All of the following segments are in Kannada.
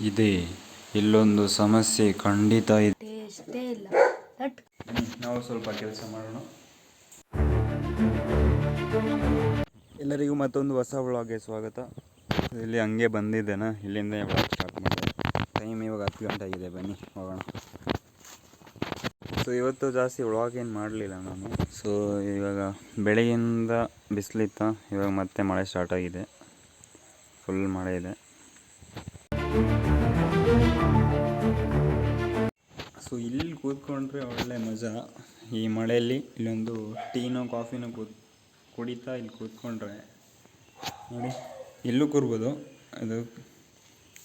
ಇದೆ. ಇಲ್ಲೊಂದು ಸಮಸ್ಯೆ ಖಂಡಿತ ಇದೆ. ಇಲ್ಲ. ನಾವು ಸ್ವಲ್ಪ ಕೆಲಸ ಮಾಡೋಣ. ಎಲ್ಲರಿಗೂ ಮತ್ತೊಂದು ಹೊಸ ವ್ಲಾಗ್ಗೆ ಸ್ವಾಗತ. ಇಲ್ಲಿ ಹಂಗೆ ಬಂದಿದ್ದೇನಾ? ಇಲ್ಲಿಂದ ವ್ಲಾಗ್ ಸ್ಟಾರ್ಟ್ ಮಾಡಿದೆ? ಟೈಮ್ ಇವಾಗ ಹತ್ತು ಗಂಟೆ ಆಗಿದೆ ಬನ್ನಿ ಹೋಗೋಣ. ಸೊ ಇವತ್ತು ಜಾಸ್ತಿ ವ್ಲಾಗ್ ಏನು ಮಾಡಲಿಲ್ಲ ನಾನು. ಸೊ ಇವಾಗ ಬೆಳಗ್ಗೆಯಿಂದ ಬಿಸಿಲಿತ್ತ ಇವಾಗ ಮತ್ತೆ ಮಳೆ ಸ್ಟಾರ್ಟ್ ಆಗಿದೆ. ಫುಲ್ ಮಳೆ ಇದೆ. ಸೊ ಇಲ್ಲಿ ಕೂತ್ಕೊಂಡ್ರೆ ಒಳ್ಳೆ ಮಜಾ. ಈ ಮಳೆಯಲ್ಲಿ ಇಲ್ಲೊಂದು ಟೀನೋ, ಕಾಫಿನೋ ಕೂತ್, ಕುಡಿತಾ ಇಲ್ಲಿ ಕೂತ್ಕೊಂಡ್ರೆ. ನೋಡಿ, ಇಲ್ಲೂ ಕೂರ್ಬೋದು. ಅದು,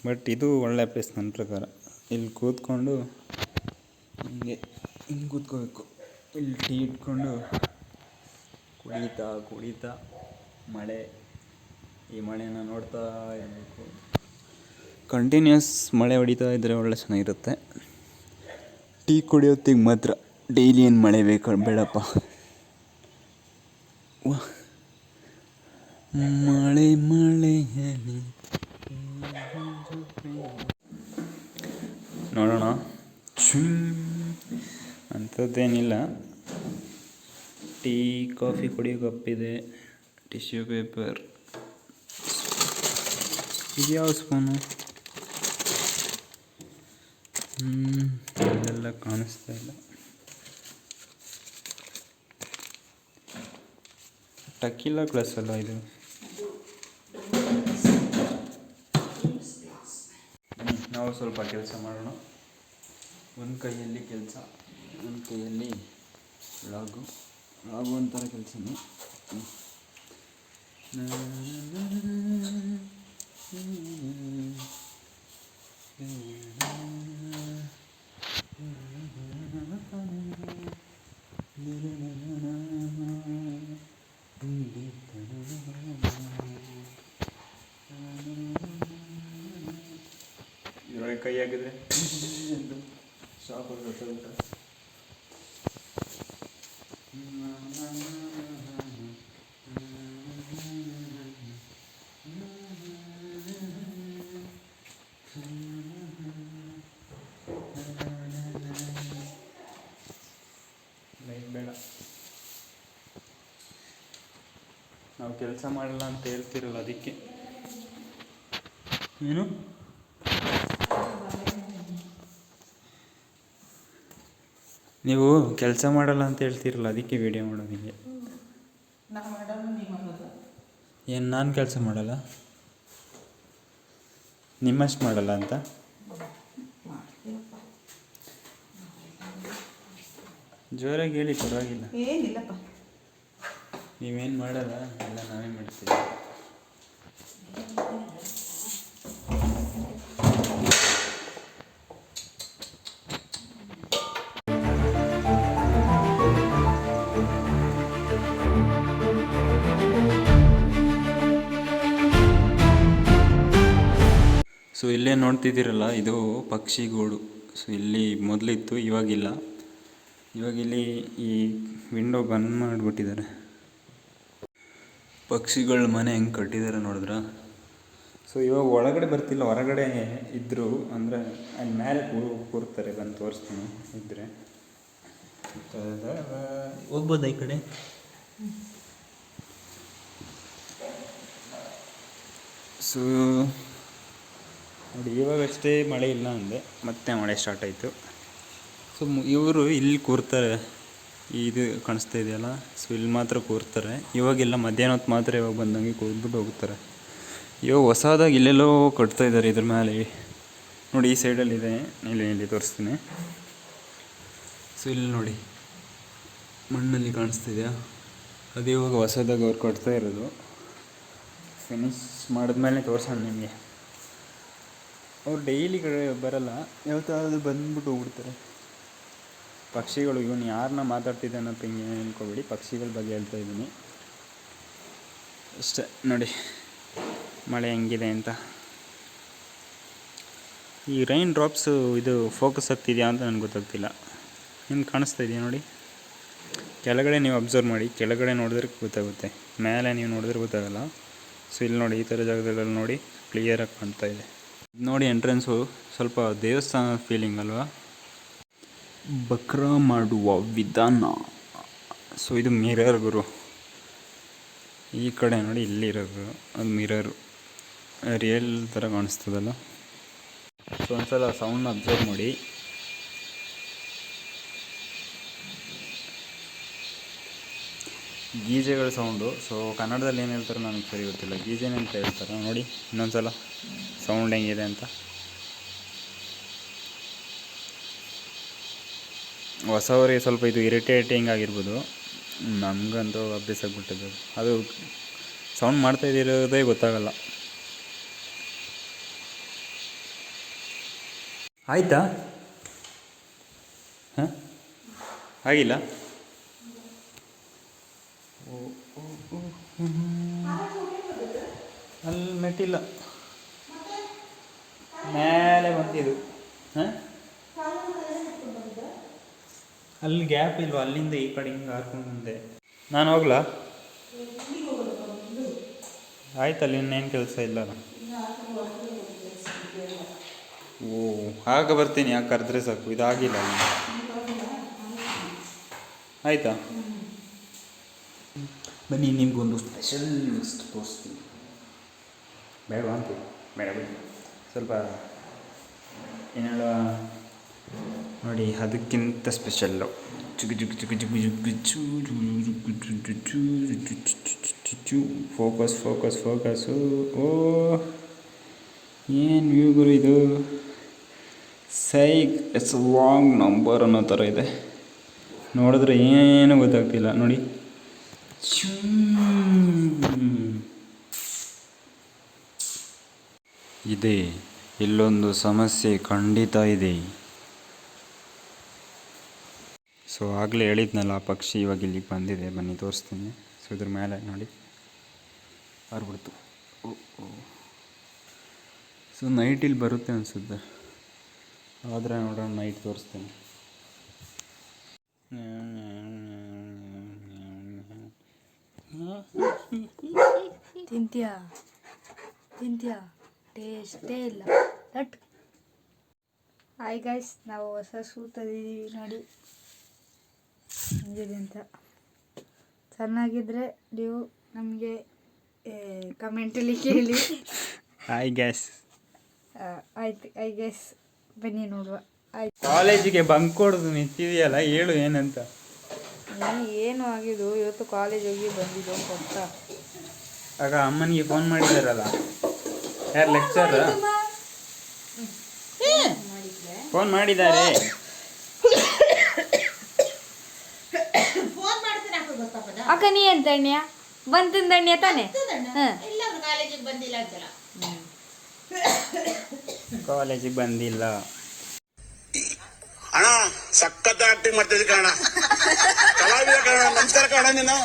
ಬಟ್ ಇದು ಒಳ್ಳೆ ಪ್ಲೇಸ್ ನನ್ನ ಪ್ರಕಾರ. ಇಲ್ಲಿ ಕೂತ್ಕೊಂಡು ಹಿಂಗೆ ಹಿಂಗೆ ಕೂತ್ಕೋಬೇಕು. ಇಲ್ಲಿ ಟೀ ಇಟ್ಕೊಂಡು ಕುಡಿತಾ ಕುಡಿತಾ ಮಳೆ, ಈ ಮಳೆನ ನೋಡ್ತಾ ಇರಬೇಕು. ಕಂಟಿನ್ಯೂಸ್ ಮಳೆ ಹೊಡಿತಾ ಇದ್ದರೆ ಒಳ್ಳೆ ಚೆನ್ನಾಗಿರುತ್ತೆ. ಟೀ ಕುಡಿಯೋತ್ತಿಗೆ ಮಾತ್ರ ಡೈಲಿ ಏನು ಮಳೆ ಬೇಕು ಬೇಡಪ್ಪ. ಮಳೆ ಮಳೆ ನೋಡೋಣ. ಅಂಥದ್ದೇನಿಲ್ಲ. ಟೀ, ಕಾಫಿ ಕುಡಿಯೋ ಕಪ್ಪಿದೆ. Tissue paper. ಇದು ಯಾವ ಸ್ಪೂನು ಇಲ್ಲೆಲ್ಲ ಕಾಣಿಸ್ತಾ ಇಲ್ಲ. ಟಕ್ಕಿಲ್ಲ ಗ್ಲಾಸ್ ಅಲ್ಲ ಇದು? ನಾವು ಸ್ವಲ್ಪ ಕೆಲಸ ಮಾಡೋಣ. ಒಂದು ಕೈಯಲ್ಲಿ ಕೆಲಸ, ಒಂದು ಕೈಯಲ್ಲಿ ಲಾಗು ಲಾಗು ಒಂಥರ ಕೆಲಸನೇ. ಇದ್ರೊಳಗೆ ಕೈ ಹಾಕಿದ್ರೆ ಎಂದು ಶಾಪ್ ನಾವು ಕೆಲಸ ಮಾಡಲ್ಲ ಅಂತ ಹೇಳ್ತಿರಲ್ಲ ಅದಕ್ಕೆ. ಏನು? ನೀವು ಕೆಲಸ ಮಾಡಲ್ಲ ಅಂತ ಹೇಳ್ತಿರಲ್ಲ ಅದಕ್ಕೆ ವಿಡಿಯೋ ಮಾಡೋದು ಏನು ನಾನು ಕೆಲಸ ಮಾಡಲ್ಲ? ನಿಮ್ಮಷ್ಟು ಮಾಡಲ್ಲ ಅಂತ? ಜೋರಾಗಿ ಹೇಳಿ ಪರವಾಗಿಲ್ಲ. ಏನಿಲ್ಲಪ್ಪ. ನೀವೇನು ಮಾಡಲ್ಲ, ಎಲ್ಲ ನಾವೇ ಮಾಡ್ತೀವಿ ಸೊ, ಇಲ್ಲೇ ನೋಡ್ತಿದ್ದೀರಲ್ಲ, ಇದು ಪಕ್ಷಿಗೂಡು ಸೊ, ಇಲ್ಲಿ ಮೊದಲಿತ್ತು, ಇವಾಗಿಲ್ಲ. ಇವಾಗ ಇಲ್ಲಿ ಈ ವಿಂಡೋ ಬಂದ್ ಮಾಡಿಬಿಟ್ಟಿದ್ದಾರೆ. ಪಕ್ಷಿಗಳ ಮನೆ ಹೆಂಗೆ ಕಟ್ಟಿದ್ದಾರೆ ನೋಡಿದ್ರ? ಸೊ ಇವಾಗ ಒಳಗಡೆ ಬರ್ತಿಲ್ಲ ಹೊರಗಡೆ ಇದ್ದರು ಅಂದರೆ ಅಲ್ಲಿ ಮೇಲೆ ಕೂರ್ತಾರೆ ಬಂದು ತೋರಿಸ್ತೀನಿ ಇದ್ದರೆ ಹೋಗ್ಬೋದಾ ಈ ಕಡೆ? ಸೊ ನೋಡಿ ಇವಾಗಷ್ಟೇ ಮಳೆ ಇಲ್ಲ ಅಂದೆ ಮತ್ತೆ ಮಳೆ ಸ್ಟಾರ್ಟ್ ಆಯಿತು. ಸೊ ಇವರು ಇಲ್ಲಿ ಕೂರ್ತಾರೆ. ಇದು ಕಾಣಿಸ್ತಾ ಇದೆಯಲ್ಲ? ಸೊ ಇಲ್ಲಿ ಮಾತ್ರ ಕೂರ್ತಾರೆ. ಇವಾಗೆಲ್ಲ ಮಧ್ಯಾಹ್ನ ಹೊತ್ತು ಮಾತ್ರ ಇವಾಗ ಬಂದಂಗೆ ಕೂತ್ಬಿಟ್ಟು ಹೋಗ್ತಾರೆ. ಇವಾಗ ಹೊಸದಾಗಿ ಇಲ್ಲೆಲ್ಲೋ ಕಟ್ತಾ ಇದ್ದಾರೆ ಇದ್ರ ಮೇಲೆ. ನೋಡಿ, ಈ ಸೈಡಲ್ಲಿ ಇದೆ. ಇಲ್ಲಿ ಇಲ್ಲಿ ತೋರಿಸ್ತೀನಿ. ಸೊ ಇಲ್ಲಿ ನೋಡಿ. ಮಣ್ಣಲ್ಲಿ ಕಾಣಿಸ್ತಿದೆಯಾ ಅದು ಇವಾಗ ಹೊಸದಾಗಿ ಅವ್ರು ಕಟ್ತಾ ಇರೋದು. ಫಿನಿಶ್ ಮಾಡಿದ್ಮೇಲೆ ತೋರ್ಸೋಣ ನಿಮಗೆ. ಅವ್ರು ಡೈಲಿ ಬರಲ್ಲ. ಯಾವತ್ತಾದ್ರೂ ಬಂದ್ಬಿಟ್ಟು ಹೋಗ್ಬಿಡ್ತಾರೆ. ಪಕ್ಷಿಗಳು, ಇವನು ಯಾರನ್ನ ಮಾತಾಡ್ತಿದ್ದಾನಂತ ಹಿಂಗೆ ಅನ್ಕೋಬೇಡಿ. ಪಕ್ಷಿಗಳ ಬಗ್ಗೆ ಹೇಳ್ತಾ ಇದ್ದೀನಿ. ಅಷ್ಟೆ, ನೋಡಿ, ಮಳೆ ಹೆಂಗಿದೆ ಅಂತ. ಈ ರೈನ್ ಡ್ರಾಪ್ಸು ಇದು ಫೋಕಸ್ ಆಗ್ತಿದೆಯಾ ಅಂತ ನನಗೆ ಗೊತ್ತಾಗ್ತಿಲ್ಲ. ನಿಮ್ಗೆ ಕಾಣಿಸ್ತಾ ಇದೆಯಾ ನೋಡಿ? ಕೆಳಗಡೆ ನೀವು ಅಬ್ಸರ್ವ್ ಮಾಡಿ, ಕೆಳಗಡೆ ನೋಡಿದ್ರೆ ಗೊತ್ತಾಗುತ್ತೆ. ಮೇಲೆ ನೀವು ನೋಡಿದ್ರೆ ಗೊತ್ತಾಗಲ್ಲ. ಸೊ ಇಲ್ಲಿ ನೋಡಿ, ಈ ಥರ ಜಾಗದಲ್ಲಿ ನೋಡಿ ಕ್ಲಿಯರಾಗಿ ಕಾಣ್ತಾ ಇದೆ. ನೋಡಿ ಎಂಟ್ರೆನ್ಸು ಸ್ವಲ್ಪ ದೇವಸ್ಥಾನ ಫೀಲಿಂಗ್ ಅಲ್ವಾ? ಬಕ್ರ ಮಾಡುವ ವಿಧಾನ. ಸೊ ಇದು ಮಿರರ್ ಗುರು. ಈ ಕಡೆ ನೋಡಿ ಇಲ್ಲಿರೋದು ಅದು ಮಿರರ್ ರಿಯಲ್ ಥರ ಕಾಣಿಸ್ತದಲ್ಲ. ಸೊ ಒಂದ್ಸಲ ಸೌಂಡ್ ಅಬ್ಸರ್ವ್ ಮಾಡಿ. ಗೀಜೆಗಳ ಸೌಂಡು ಸೊ ಕನ್ನಡದಲ್ಲಿ ಏನು ಹೇಳ್ತಾರೋ ನನಗೆ ಸರಿ ಗೊತ್ತಿಲ್ಲ. ಗೀಜೆನೇ ಅಂತ ಹೇಳ್ತಾರೆ. ನೋಡಿ, ಇನ್ನೊಂದ್ಸಲ. ಸೌಂಡ್ ಹೆಂಗಿದೆ ಅಂತ. ಹೊಸವರಿಗೆ ಸ್ವಲ್ಪ ಇದು ಇರಿಟೇಟಿಂಗ್ ಆಗಿರ್ಬೋದು. ನಮಗಂತೂ ಅಭ್ಯಾಸ ಆಗ್ಬಿಟ್ಟಿದೆ. ಅದು ಸೌಂಡ್ ಮಾಡ್ತಾ ಇದ್ದಿರೋದೇ ಗೊತ್ತಾಗಲ್ಲ. ಆಯ್ತಾ? ಹಾಂ? ಆಗಿಲ್ಲ. ಅಲ್ಲಿ ಮೆಟ್ಟಿಲ್ಲ ಮೇಲೆ ಬಂದಿದ್ದು. ಹಾಂ? ಅಲ್ಲಿ ಗ್ಯಾಪ್ ಇಲ್ವಾ? ಅಲ್ಲಿಂದ ಈ ಕಡೆ ಹಿಂಗೆ ಹಾರ್ಕೊಂಡು ಬಂದೆ ನಾನು ಹೋಗ್ಲಾ? ಆಯ್ತಲ್ಲ ಇನ್ನೇನು ಕೆಲಸ ಇಲ್ಲ. ಓ, ಆಗ ಬರ್ತೀನಿ, ಯಾಕೆ ಕರೆದ್ರೆ ಸಾಕು? ಇದಾಗಿಲ್ಲ. ಆಯ್ತಾ? ಬನ್ನಿ, ನಿಮಗೊಂದು ಸ್ಪೆಷಲ್ ತೋರಿಸ್ತೀನಿ. ಬೇಡವಾ ಅಂತೀವಿ ಬೇಡ, ಬಿಡಿ. ಸ್ವಲ್ಪ ಏನು ಹೇಳುವ? ನೋಡಿ, ಅದಕ್ಕಿಂತ ಸ್ಪೆಷಲ್ಲು ಚುಗ್ ಚುಗ್ ಚುಗು ಚುಗು ಚುಗು ಚು ಫೋಕಸ್ ಫೋಕಸ್ ಫೋಕಸ್ಸು ಓ ಏನು ವ್ಯೂ ಗುರು ಇದು? ಸೈಕ್ ಇಟ್ಸ್ ಲಾಂಗ್ ನಂಬರ್ ಅನ್ನೋ ಥರ ಇದೆ. ನೋಡಿದ್ರೆ ಏನೂ ಗೊತ್ತಾಗ್ತಿಲ್ಲ. ನೋಡಿ. ಇದೆ. ಇಲ್ಲೊಂದು ಸಮಸ್ಯೆ ಖಂಡಿತ ಇದೆ. ಸೊ ಆಗಲೇ ಹೇಳಿದ್ನಲ್ಲ ಆ ಪಕ್ಷಿ ಇವಾಗ ಇಲ್ಲಿಗೆ ಬಂದಿದೆ. ಬನ್ನಿ, ತೋರಿಸ್ತೀನಿ. ಸೊ ಇದ್ರ ಮೇಲೆ ನೋಡಿ. ಬರ್ಬಿಡ್ತು ಓ ಸೊ ನೈಟ್ ಇಲ್ಲಿ ಬರುತ್ತೆ ಅನಿಸುತ್ತೆ. ಆದರೆ ನೋಡೋಣ ನೈಟ್ ತೋರಿಸ್ತೀನಿ. ತಿಂತೀಯಾ? ತಿಂತೀಯಾ? ಟೇಸ್ಟೇ ಇಲ್ಲ. ಲಟ್ ಹಾಯ್ ಗೈಸ್ ನಾವು ಹೊಸ ತಂದಿದ್ದೀವಿ ನೋಡಿ. ಹೆಂಗಿದೆ ಅಂತ. ಚೆನ್ನಾಗಿದ್ರೆ ನೀವು ನಮಗೆ ಕಮೆಂಟಲ್ಲಿ ಕೇಳಿ. ಐ ಗ್ಯಾಸ್ ಆಯ್ತು ಐ ಗ್ಯಾಸ್ ಬನ್ನಿ ನೋಡುವ. ಆಯ್ತು. ಕಾಲೇಜಿಗೆ ಬಂಕ್ ಕೊಡೋದು ನಿಂತಿದೆಯಲ್ಲ ಹೇಳು ಏನಂತ? ನೀನು ಏನು ಆಗಿದ್ದು? ಇವತ್ತು ಕಾಲೇಜ್ ಹೋಗಿ ಬಂದಿದ್ದು ಅಂತ ಆಗ ಅಮ್ಮನಿಗೆ ಫೋನ್ ಮಾಡಿದಾರಲ್ಲ ಯಾರು ಲೆಕ್ಚರ್ ಫೋನ್ ಮಾಡಿದ್ದಾರೆ. ಅಕ್ಕ ನೀ ಎಂತ ಅಣ್ಣ್ಯ ಬಂತು ಅಣ್ಣ್ಯ ತಾನೆ? ಹಾಂ. ಇಲ್ಲ ಅವ್ರು ಕಾಲೇಜಿಗೆ ಬಂದಿಲ್ಲ ಅಂತಲ್ಲ. ಕಾಲೇಜಿಗೆ ಬಂದಿಲ್ಲ. ಅಣ್ಣ ಸಖತ್ ಆಕ್ಟಿಂಗ್ ಮಾಡ್ತಿದ್ದೆ ಕಣ ಕಲಾವಿದ ಕಣ ನಮಸ್ಕಾರ ಕಣ ನೀನು.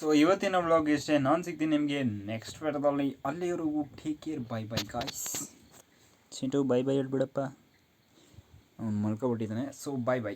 ಸೊ ಇವತ್ತಿನ ವ್ಲಾಗ್ ಇಷ್ಟೇ. ನಾನು ಸಿಗ್ತೀನಿ ನಿಮಗೆ ನೆಕ್ಸ್ಟ್ ವೇರದಲ್ಲಿ ಅಲ್ಲಿವರೆಗೂ take care bye bye guys Chintu bye bye ಹೇಳ್ಬಿಡಪ್ಪ. ಅವ್ನು ಮಲ್ಕೊಬಿಟ್ಟಿದ್ದಾನೆ. So bye bye